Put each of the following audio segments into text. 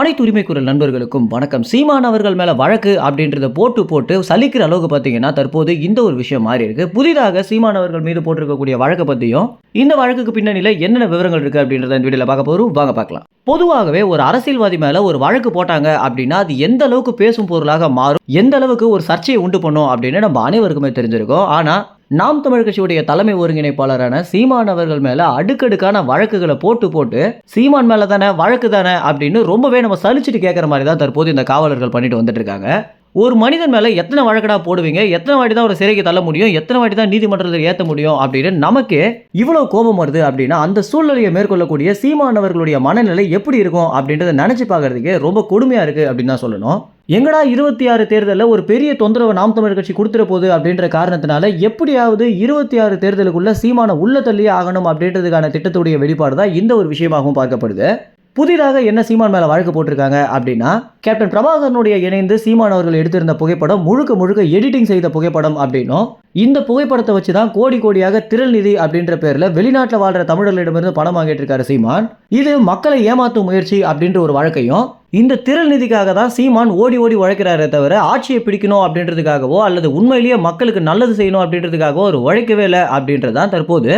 அனைத்து உரிமை குரல் நண்பர்களுக்கும் வணக்கம். சீமான் அவர்கள் மேலே வழக்கு அப்படின்றத போட்டு போட்டு சலிக்கிற அளவுக்கு பார்த்தீங்கன்னா தற்போது இந்த ஒரு விஷயம் மாறி இருக்கு. புதிதாக சீமான் அவர்கள் மீது போட்டிருக்கக்கூடிய வழக்கை பற்றியும் இந்த வழக்குக்கு பின்னணியில் என்னென்ன விவரங்கள் இருக்குது அப்படின்றத இந்த வீடியோவில் பார்க்க போகிறோம் வாங்க பார்க்கலாம். பொதுவாகவே ஒரு அரசியல்வாதி மேலே ஒரு வழக்கு போட்டாங்க அப்படின்னா அது எந்த அளவுக்கு பேசும் பொருளாக மாறும் எந்த அளவுக்கு ஒரு சர்ச்சையை உண்டு பண்ணும் அப்படின்னு நம்ம அனைவருக்குமே தெரிஞ்சிருக்கோம். ஆனால் நாம் தமிழ் கட்சியுடைய தலைமை ஒருங்கிணைப்பாளரான சீமான் அவர்கள் மேல அடுக்கடுக்கான வழக்குகளை போட்டு போட்டு சீமான் மேல தானே வழக்கு தானே அப்படின்னு ரொம்பவே நம்ம சலிச்சுட்டு கேட்குற மாதிரி தான் தற்போது இந்த காவலர்கள் பண்ணிட்டு வந்துட்டு இருக்காங்க. ஒரு மனிதன் மேலே எத்தனை வழக்கடா போடுவீங்க? எத்தனை வாட்டி தான் ஒரு சிறைக்கு தள்ள முடியும்? எத்தனை வாட்டி தான் நீதிமன்றத்தில் ஏற்ற முடியும்? அப்படின்னு நமக்கு இவ்வளோ கோபம் வருது அப்படின்னா அந்த சூழ்நிலையை மேற்கொள்ளக்கூடிய சீமானவர்களுடைய மனநிலை எப்படி இருக்கும் அப்படின்றத நினச்சி பார்க்கறதுக்கே ரொம்ப கொடுமையாக இருக்குது அப்படின்னு தான் சொல்லணும். எங்கடா இருபத்தி ஆறு தேர்தலில் ஒரு பெரிய தொந்தரவை நாம் தமிழர் கட்சி கொடுத்துட போகுது அப்படின்ற காரணத்தினால எப்படியாவது இருபத்தி ஆறு தேர்தலுக்குள்ள சீமான உள்ள தள்ளியே ஆகணும் அப்படின்றதுக்கான திட்டத்துடைய வெளிப்பாடு தான் இந்த ஒரு விஷயமாகவும் பார்க்கப்படுது. புதிதாக என்ன சீமான் மேலே வழக்கு போட்டிருக்காங்க அப்படின்னா கேப்டன் பிரபாகரனுடைய இணைந்து சீமான் அவர்கள் எடுத்திருந்த புகைப்படம் முழுக்க முழுக்க எடிட்டிங் செய்த புகைப்படம் அப்படின்னும் இந்த புகைப்படத்தை வச்சு தான் கோடி கோடியாக திரள் நிதி அப்படின்ற பேரில் வெளிநாட்டில் வாழ்கிற தமிழர்களிடமிருந்து பணம் வாங்கிட்டு இருக்காரு சீமான். இது மக்களை ஏமாற்றும் முயற்சி அப்படின்ற ஒரு வழக்கையும் இந்த திரள் நிதிக்காக தான் சீமான் ஓடி ஓடி உழைக்கிறாரே தவிர ஆட்சியை பிடிக்கணும் அப்படின்றதுக்காகவோ அல்லது உண்மையிலேயே மக்களுக்கு நல்லது செய்யணும் அப்படின்றதுக்காகவோ ஒரு உழைக்கவே இல்லை அப்படின்றதான் தற்போது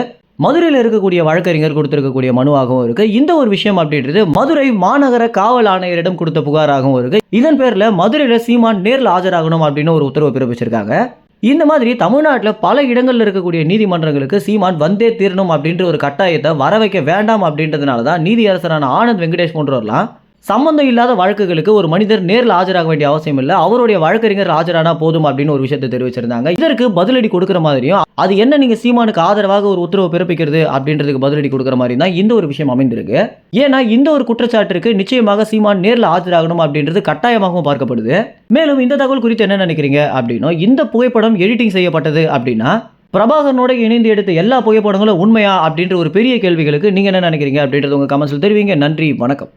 மதுரையில் இருக்கக்கூடிய வழக்கறிஞர் கொடுத்திருக்கக்கூடிய மனுவாகவும் இருக்கு. இந்த ஒரு விஷயம் அப்படின்றது மதுரை மாநகர காவல் ஆணையரிடம் கொடுத்த புகாராகவும் இருக்கு. இதன் பேர்ல மதுரையில் சீமான் நேரில் ஆஜராகணும் அப்படின்னு ஒரு உத்தரவு பிறப்பிச்சிருக்காங்க. இந்த மாதிரி தமிழ்நாட்டில் பல இடங்களில் இருக்கக்கூடிய நீதிமன்றங்களுக்கு சீமான் வந்தே தீரணும் அப்படின்ற ஒரு கட்டாயத்தை வர வைக்க வேண்டாம் அப்படின்றதுனால தான் நீதியரசரான ஆனந்த் வெங்கடேஷ் போன்றவர்லாம் சம்பந்தம் இல்லாத வழக்குகளுக்கு ஒரு மனிதர் நேரில் ஆஜராக வேண்டிய அவசியம் இல்லை. அவருடைய வழக்கறிஞர் ஆஜரானா போதும் அப்படின்னு ஒரு விஷயத்தை தெரிவிச்சிருந்தாங்க. இதற்கு பதிலடி கொடுக்குற மாதிரியும் அது என்ன நீங்க சீமானுக்கு ஆதரவாக ஒரு உத்தரவு பிறப்பிக்கிறது அப்படின்றதுக்கு பதிலடி கொடுக்குற மாதிரி தான் இந்த ஒரு விஷயம் அமைந்திருக்கு. ஏன்னா இந்த ஒரு குற்றச்சாட்டிற்கு நிச்சயமாக சீமான் நேரில் ஆஜராகணும் அப்படின்றது கட்டாயமாகவும் பார்க்கப்படுது. மேலும் இந்த தகவல் குறித்து என்ன நினைக்கிறீங்க அப்படின்னா இந்த புகைப்படம் எடிட்டிங் செய்யப்பட்டது அப்படின்னா பிரபாகரனோட இணைந்து எடுத்த எல்லா புகைப்படங்களும் உண்மையா அப்படின்ற ஒரு பெரிய கேள்விகளுக்கு நீங்க என்ன நினைக்கிறீங்க அப்படின்றது உங்க கமெண்ட்ஸில் தெரிவிங்க. நன்றி வணக்கம்.